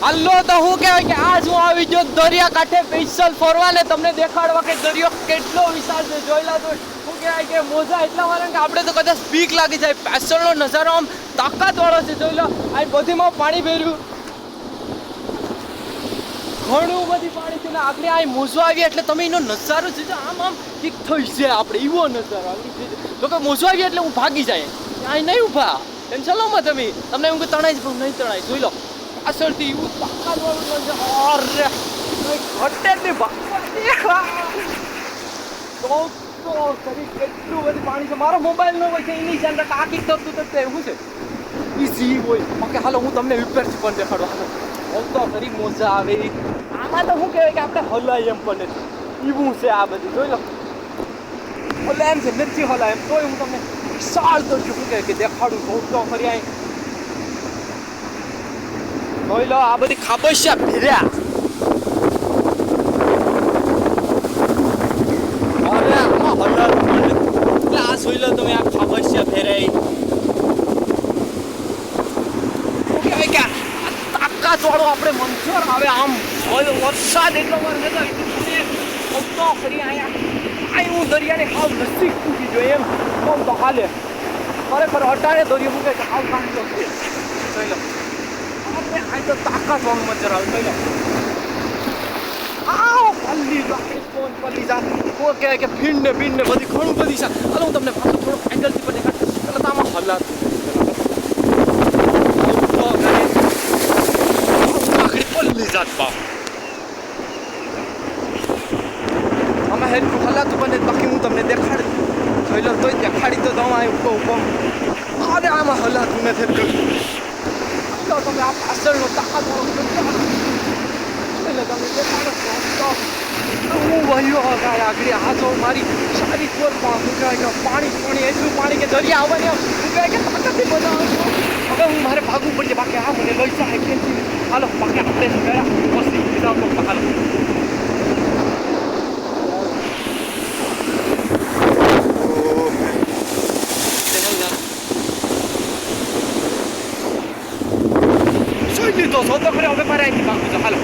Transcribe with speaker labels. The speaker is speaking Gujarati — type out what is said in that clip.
Speaker 1: હાલો તો હું કહેવાય કે આજ હું આવી ગયો દરિયા કાંઠે સ્પેશિયલ ફરવા ને તમને દેખાડવા કે દરિયો કેટલો વિશાળ છે, જોઈ લો શું કહેવાય કે મોજા એટલા મારે કે આપણે તો કદાચ પીક લાગી જાય. પાછળનો નજારો આમ તાકાત વાળો છે, જોઈ લો. આ બધીમાં પાણી ભેર્યું. ઘણું બધી પાણી છે ને આપણે આ મોજો આવી એટલે તમે એનો નજારો છે આમ આમ ઠીક થઈ છે આપણે એવો નજારો તો કે મોજો આવી એટલે હું ભાગી જાય. અહીં નહીં ઊભા. ટેન્શન લો તમે. તમને એમ કે તણાઈ જ નહીં તણાઈ જોઈ લો. પાછળથી એવું તાકાત વાળું નજારો અરે ઘટે જ નહીં તો તો કરી કેટલું બધું પાણી છે. મારો મોબાઈલ નો હોય છે, એની અંદર કાકી તરતું તરતું એવું છે. ઈઝી હોય. ઓકે હાલો, હું તમને ઉપરથી પણ દેખાડું. હાલો. તો ખરી મોજા આવે. આમાં તો શું કહેવાય કે આપણે હલાય એમ પણ એવું છે આ બધું. જોઈ લો. હલાય એમ છે, નથી હલાય એમ. તોય હું તમને વિશાળ તો શું કહેવાય કે દેખાડું. બહુ તો ફરી જોઈ લો આ બધી ખાબોશિયા આમાં આ જોઈ લો તમે, આ ખાબોશિયા આ તાકાત વાળો આપણે મંચર આવે આમ વરસાદ એટલો વાર નતો તો ખરી અહીંયા આ હું દરિયાને હાવ નજીક પૂછી જોઈએ એમ. કોમ તો ખરેખર અટાણે દરિયો મૂકે હાવ કાંટો છે. આપણે આ તો તાકાત વાળું મંચર આવે લો આવ પલ્લી જા કોણ પલ્લી જા કો કહેવાય કે ફીણ ને બીણ ને બધી ઘણું બધી છે હાલો હું તમને પાછું થોડુંક એંગલથી પણ દેખાડું પેલા તો આમાં હલાતું પલ્લી જાત બાપ આમાં હેરકું હલાતું બને બાકી હું તમને દેખાડી જોઈ લો તોય દેખાડી તો આ ઊભો ઊભો અરે આમાં હલાતું નથી તો તમે આ પાછળનો તાકાત એટલે તમે હું વહ્યો ગાય આગળ આ મારી સારી કોરમાં શું કે પાણી પાણી એટલું પાણી કે દરિયા આવવાની કહેવાય કે તાકાતથી બધા હવે હું મારે ભાગવું પડશે બાકી આ મને લઈ જાય હાલો બાકી શું કર્યા મસ્તી વિધાઉટ તો હાલો જોઈ લીધો છો તો ખરે હવે મારે અહીંથી ભાગવું છે હાલો